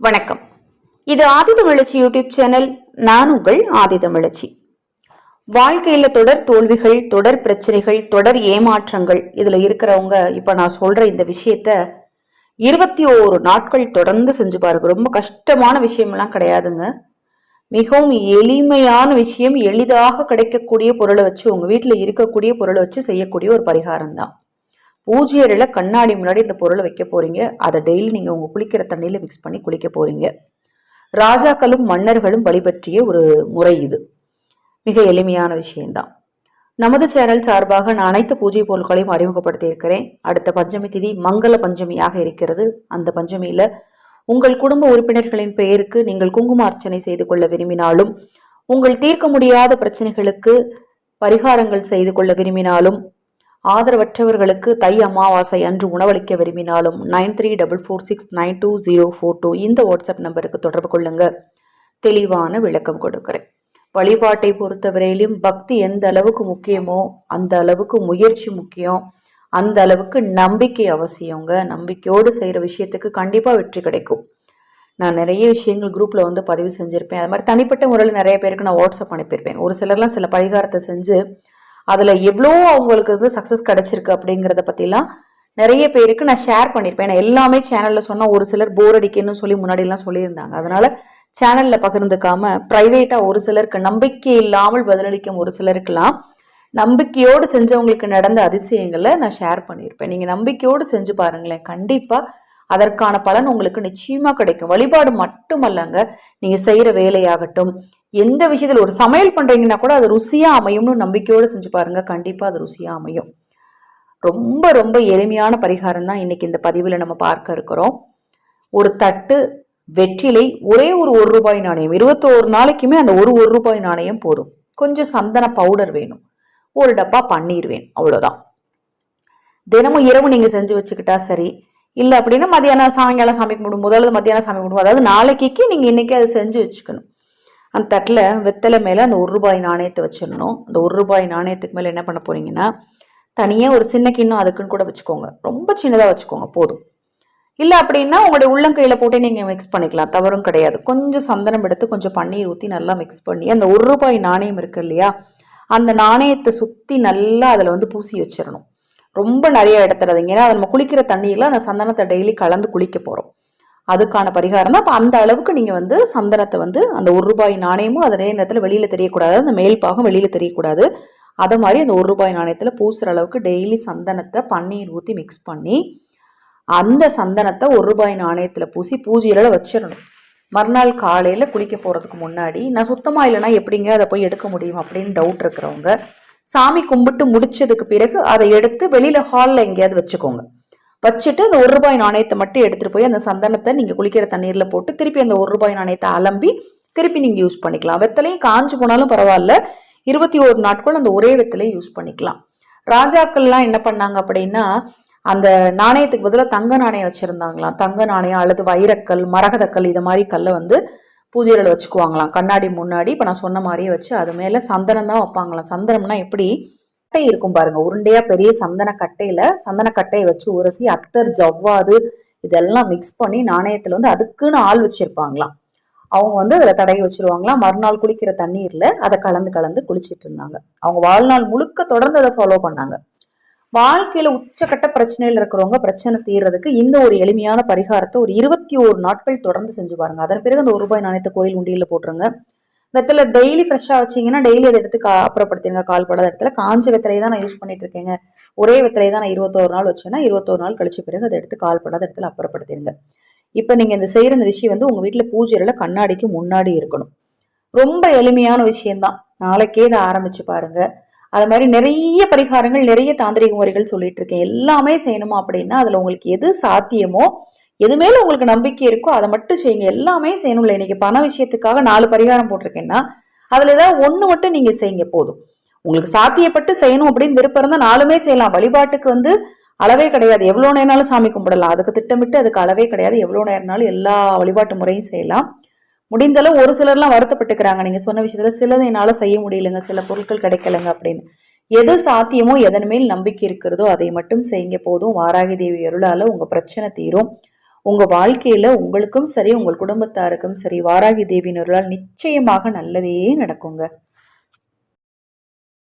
வணக்கம். இது ஆதிதமிழச்சி YouTube channel நான் உங்கள் ஆதிதமிழச்சி வாழ்க்கையில தொடர் தோல்விகள் தொடர் பிரச்சனைகள் தொடர் ஏமாற்றங்கள் இதுல இருக்கிறவங்க இப்ப நான் சொல்ற இந்த விஷயத்த இருபத்தி ஓரு நாட்கள் தொடர்ந்து செஞ்சு பாருங்க. ரொம்ப கஷ்டமான விஷயம்லாம் கிடையாதுங்க. மிகவும் எளிமையான விஷயம் எளிதாக கிடைக்கக்கூடிய பொருளை வச்சு உங்க வீட்டில் இருக்கக்கூடிய பொருளை வச்சு செய்யக்கூடிய ஒரு பரிகாரம் தான் பூஜை அறையில் கண்ணாடி முன்னாடி இந்த பொருளை வைக்க போறீங்க. அதை டெய்லி நீங்க உங்க குளிக்கிற தண்ணியில மிக்ஸ் பண்ணி குளிக்க போறீங்க. ராஜாக்களும் மன்னர்களும் வழிபற்றிய ஒரு முறை இது. மிக எளிமையான விஷயம்தான். நமது சேனல் சார்பாக நான் அனைத்து பூஜை பொருட்களையும் அறிமுகப்படுத்தி இருக்கிறேன். அடுத்த பஞ்சமி திதி மங்கள பஞ்சமியாக இருக்கிறது. அந்த பஞ்சமியில உங்கள் குடும்ப உறுப்பினர்களின் பெயருக்கு நீங்கள் குங்கும அர்ச்சனை செய்து கொள்ள விரும்பினாலும் உங்கள் தீர்க்க முடியாத பிரச்சனைகளுக்கு பரிகாரங்கள் செய்து கொள்ள விரும்பினாலும் ஆதரவற்றவர்களுக்கு தை அமாவாசை அன்று உணவளிக்க விரும்பினாலும் nine three double four six nine two zero four two இந்த வாட்ஸ்அப் நம்பருக்கு தொடர்பு கொள்ளுங்க. தெளிவான விளக்கம் கொடுக்கிறேன். வழிபாட்டை பொறுத்தவரையிலும் பக்தி எந்த அளவுக்கு முக்கியமோ அந்த அளவுக்கு முயற்சி முக்கியம். அந்த அளவுக்கு நம்பிக்கை அவசியங்க. நம்பிக்கையோடு செய்கிற விஷயத்துக்கு கண்டிப்பாக வெற்றி கிடைக்கும். நான் நிறைய விஷயங்கள் குரூப்பில் வந்து பதிவு செஞ்சுருப்பேன். அது மாதிரி தனிப்பட்ட முறையில் நிறைய பேருக்கு நான் வாட்ஸ்அப் அனுப்பியிருப்பேன். ஒரு சிலர்லாம் சில பரிகாரத்தை செஞ்சு அதில் எவ்வளோ அவங்களுக்கு வந்து சக்ஸஸ் கிடச்சிருக்கு அப்படிங்கிறத பற்றிலாம் நிறைய பேருக்கு நான் ஷேர் பண்ணியிருப்பேன் ஏன்னா எல்லாமே சேனலில் சொன்னால் ஒரு சிலர் போர் அடிக்கணும்னு சொல்லி முன்னாடிலாம் சொல்லியிருந்தாங்க. அதனால் சேனலில் பகிர்ந்துக்காமல் ப்ரைவேட்டாக ஒரு சிலருக்கு நம்பிக்கை இல்லாமல் பதிலளிக்கும் ஒரு சிலருக்கெல்லாம் நம்பிக்கையோடு செஞ்சவங்களுக்கு நடந்த அதிசயங்களை நான் ஷேர் பண்ணியிருப்பேன் நீங்கள் நம்பிக்கையோடு செஞ்சு பாருங்களேன். கண்டிப்பாக அதற்கான பலன் உங்களுக்கு நிச்சயமாக கிடைக்கும். வழிபாடு மட்டுமல்லங்க நீங்கள் செய்கிற வேலையாகட்டும் எந்த விஷயத்தில் ஒரு சமையல் பண்ணுறீங்கன்னா கூட அது ருசியாக அமையும்னு நம்பிக்கையோடு செஞ்சு பாருங்கள் கண்டிப்பாக அது ருசியாக அமையும். ரொம்ப ரொம்ப எளிமையான பரிகாரம் தான் இன்றைக்கி இந்த பதிவில் நம்ம பார்க்க இருக்கிறோம். ஒரு தட்டு வெற்றிலை ஒரே ஒரு ஒரு ரூபாய் நாணயம். இருபத்தோரு நாளைக்குமே அந்த ஒரு ஒரு ரூபாய் நாணயம் போதும். கொஞ்சம் சந்தன பவுடர் வேணும். ஒரு டப்பா பன்னீர் வேணும். அவ்வளோதான் தினமும் இரவு நீங்கள் செஞ்சு வச்சுக்கிட்டா சரி. இல்லை அப்படின்னா மதியானம் சாயங்காலம் சாமி கும்பிடும் முதல்ல மத்தியானம் சாமி கும்பிடும் அதாவது நாளைக்கு நீங்கள் இன்றைக்கி அதை செஞ்சு வச்சுக்கணும். அந்த தட்டில் வெத்தலை மேலே அந்த ஒரு ரூபாய் நாணயத்தை வச்சிடணும். அந்த ஒரு ரூபாய் நாணயத்துக்கு மேலே என்ன பண்ண போறீங்கன்னா தனியாக ஒரு சின்ன கிண்ணம் அதுக்குன்னு கூட வச்சுக்கோங்க. ரொம்ப சின்னதாக வச்சுக்கோங்க போதும். இல்லை அப்படின்னா உங்களுடைய உள்ளங்கையில் போட்டு நீங்கள் மிக்ஸ் பண்ணிக்கலாம். தவறும் கிடையாது. கொஞ்சம் சந்தனம் எடுத்து கொஞ்சம் பன்னீர் ஊற்றி நல்லா மிக்ஸ் பண்ணி அந்த ஒரு ரூபாய் நாணயம் இருக்கு இல்லையா அந்த நாணயத்தை சுற்றி நல்லா அதில் வந்து பூசி வச்சிடணும். ரொம்ப நிறைய இடத்துறதுங்க ஏன்னா நம்ம குளிக்கிற தண்ணியில் அந்த சந்தனத்தை டெய்லி கலந்து குளிக்க போகிறோம் அதுக்கான பரிகாரம் தான் அப்போ அந்த அளவுக்கு நீங்கள் வந்து சந்தனத்தை வந்து அந்த ஒரு ரூபாய் நாணயமும் அதே நேரத்தில் வெளியில் தெரியக்கூடாது. அந்த மேல் பாகம் வெளியில் தெரியக்கூடாது. அதை மாதிரி அந்த ஒரு ரூபாய் நாணயத்தில் பூசுகிற அளவுக்கு டெய்லி சந்தனத்தை பன்னீர் ஊற்றி மிக்ஸ் பண்ணி அந்த சந்தனத்தை ஒரு ரூபாய் நாணயத்தில் பூசி பூஜையில் வச்சிடணும். மறுநாள் காலையில் குளிக்க போகிறதுக்கு முன்னாடி நான் சுத்தமாக இல்லைனா எப்படிங்க அதை போய் எடுக்க முடியும் அப்படின்னு டவுட் இருக்கிறவங்க சாமி கும்பிட்டு முடிச்சதுக்கு பிறகு அதை எடுத்து வெளியில் ஹாலில் எங்கேயாவது வச்சுக்கோங்க. வச்சுட்டு அந்த ஒரு ரூபாய் நாணயத்தை மட்டும் எடுத்துகிட்டு போய் அந்த சந்தனத்தை நீங்கள் குளிக்கிற தண்ணீரில் போட்டு திருப்பி அந்த ஒரு ரூபாய் நாணயத்தை அலம்பி திருப்பி நீங்கள் யூஸ் பண்ணிக்கலாம். வெத்தலையும் காஞ்சு போனாலும் பரவாயில்ல. இருபத்தி ஒரு நாட்கள் அந்த ஒரே வெத்தலையும் யூஸ் பண்ணிக்கலாம். ராஜாக்கள்லாம் என்ன பண்ணாங்க அப்படின்னா அந்த நாணயத்துக்கு பதிலாக தங்க நாணயம் வச்சுருந்தாங்களாம். தங்க நாணயம் அல்லது வைரக்கல் மரகதக்கல் இது மாதிரி கல்லை வந்து பூஜையில் வச்சுக்குவாங்களாம். கண்ணாடி முன்னாடி இப்போ நான் சொன்ன மாதிரியே வச்சு அது மேலே சந்தனம் தான் வைப்பாங்களாம். சந்தனம்னா எப்படி? கட்டை இருக்கும் பாருங்க. உருண்டையாக பெரிய சந்தன கட்டையில் சந்தன கட்டையை வச்சு உரசி அத்தர் ஜவ்வாது இதெல்லாம் மிக்ஸ் பண்ணி நாணயத்தில் வந்து அதுக்குன்னு ஆள் வச்சுருப்பாங்களாம். அவங்க வந்து அதில் தடவி வச்சிருவாங்களாம். மறுநாள் குளிக்கிற தண்ணீரில் அதை கலந்து கலந்து குளிச்சிட்டு இருந்தாங்க. அவங்க வாழ்நாள் முழுக்க தொடர்ந்து அதை ஃபாலோ பண்ணாங்க. வாழ்க்கையில உச்சக்கட்ட பிரச்சனையில் இருக்கிறவங்க பிரச்சனை தீர்றதுக்கு இந்த ஒரு எளிமையான பரிகாரத்தை ஒரு இருபத்தி ஒரு நாட்கள் தொடர்ந்து செஞ்சு பாருங்க. அதன் பிறகு அந்த ஒரு ரூபாய் நாணயத்தை கோயில் உண்டியில் போட்டுருங்க. வெத்தலை டெய்லி ஃப்ரெஷ்ஷாக வச்சிங்கன்னா டெய்லி அதை எடுத்து கா அப்புறப்படுத்திடுங்க கால் படாத இடத்துல. காஞ்ச வெத்தலையை தான் நான் யூஸ் பண்ணிட்டு இருக்கேங்க. ஒரே வெத்தலையை தான் நான் இருபத்தோரு நாள் வச்சேன்னா இருபத்தோரு நாள் கழிச்ச பிறகு அதை எடுத்து கால் படாத இடத்துல அப்புறப்படுத்திடுங்க இப்போ நீங்கள் இந்த செய்கிற இந்த விஷயம் வந்து உங்கள் வீட்டில் பூஜையில் கண்ணாடிக்கு முன்னாடி இருக்கணும். ரொம்ப எளிமையான விஷயம்தான். நாளைக்கே இதை ஆரம்பிச்சு பாருங்கள் அது மாதிரி நிறைய பரிகாரங்கள் நிறைய தாந்திரிக முறைகள் சொல்லிட்டு இருக்கேன் எல்லாமே செய்யணுமா அப்படின்னா அதில் உங்களுக்கு எது சாத்தியமோ எது மேல உங்களுக்கு நம்பிக்கை இருக்கோ அதை மட்டும் செய்யுங்க. எல்லாமே செய்யணும்ல. இன்னைக்கு பண விஷயத்துக்காக நாலு பரிகாரம் போட்டிருக்கேன்னா அதுல ஏதாவது ஒண்ணு மட்டும் நீங்க செய்யுங்க போதும். உங்களுக்கு சாத்தியப்பட்டு செய்யணும் அப்படின்னு விருப்பம் இருந்தால் நாலுமே செய்யலாம். வழிபாட்டுக்கு வந்து அளவே கிடையாது. எவ்வளோ நேரம்னாலும் சாமி கும்பிடலாம். அதுக்கு திட்டமிட்டு அதுக்கு அளவே கிடையாது. எவ்வளோ நேரம்னாலும் எல்லா வழிபாட்டு முறையும் செய்யலாம். முடிந்தளவு ஒரு சிலர்லாம் வருத்தப்பட்டுக்கிறாங்க. நீங்கள் சொன்ன விஷயத்தில் சிலது என்னால் செய்ய முடியலங்க சில பொருட்கள் கிடைக்கலங்க அப்படின்னு. எது சாத்தியமோ எதன் மேல் நம்பிக்கை இருக்கிறதோ அதை மட்டும் செய்யுங்க. போதும். வாராகி தேவி அருளால் உங்கள் பிரச்சனை தீரும். உங்கள் வாழ்க்கையில் உங்களுக்கும் சரி உங்கள் குடும்பத்தாருக்கும் சரி வாராகி தேவியின் அருளால் நிச்சயமாக நல்லதே நடக்குங்க.